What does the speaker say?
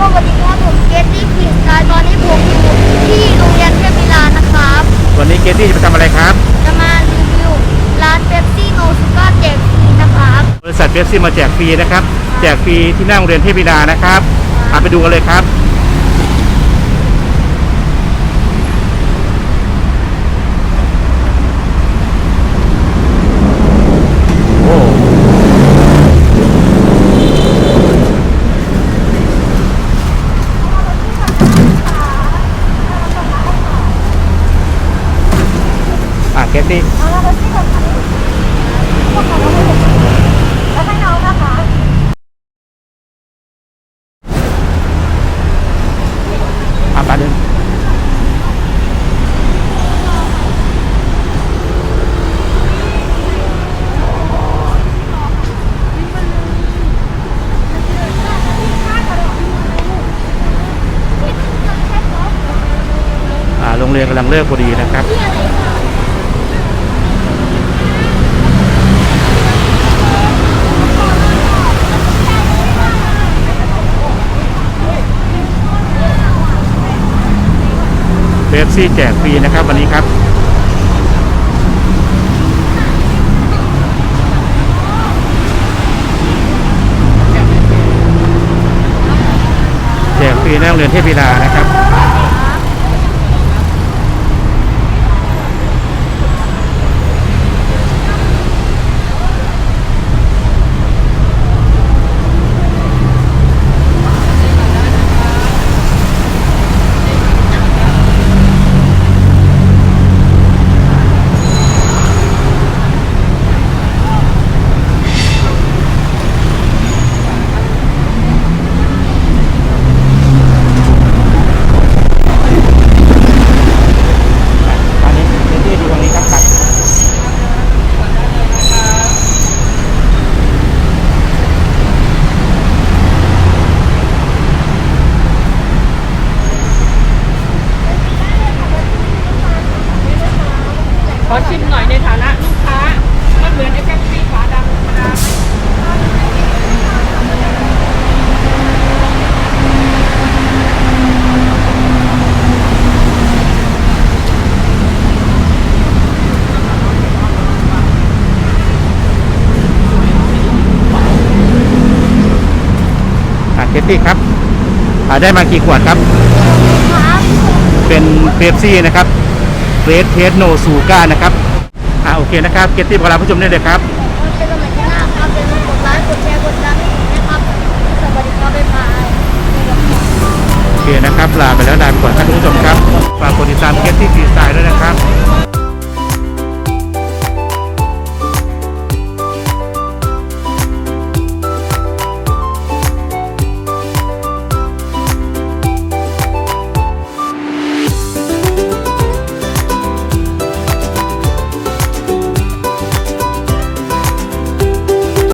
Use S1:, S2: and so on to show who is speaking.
S1: สวัสดีครับผมเกตตี้ควีนสกายตอนนี้ผมอยู่ที่โรงเรียนเทพวิลานะครับ
S2: วันนี้เกตตี้จะไปทำอะไรครับ
S1: จะมารีวิวร้านเ e ปซี่โนซูก้าแจกฟรีนะครับ
S2: บริษัทเบสซี่มาแจกฟรีนะครับ แจกฟรีที่หน้าโรงเรียนเทพวิลานะครับเอาไปดูกันเลยครับ โอ้ อะเกตี
S1: เอาละเ e ปซี่กับใครพวกเขาแล้วให้ผมแล้วให้น้องนะคะ
S2: อะไปเดินอ่าโรงเรียนกำลังเลิกพอดีนะครับ เบปซี่แจกฟรีนะครับวันนี้ครับแจกฟรีนักเรียนเทพวิลานะครับ อันนี้เบฟซี่ดูตรงนี้ครับครับ
S3: ขอชิมหน่อยในฐานะลูกค้า มันเหมือนไอ้แป๊บซี่ฝาดำธรรมดาไหม
S2: อะเกตตี้ครับอ่าได้มากี่ขวดครับ
S1: ครับ
S2: เป็นเบฟซี่นะครับ เรดเทสโนซูก้านะครับอ่าโอเคนะครับเกตตี้บอกลาผู้ชมได้เลยครับ
S1: เป็นกำลังใจหน้าครับเป็นกดไลค์กดแชร์กดติดตามให้ผมนะครับสวัสดีครับบ๊ายบาย
S2: โอเคนะครับลาไปแล้วลาไปก่อนครับคุณผู้ชมครับฝากกดติดตามเกตตี้ฟรีสไตล์ด้วยนะครับ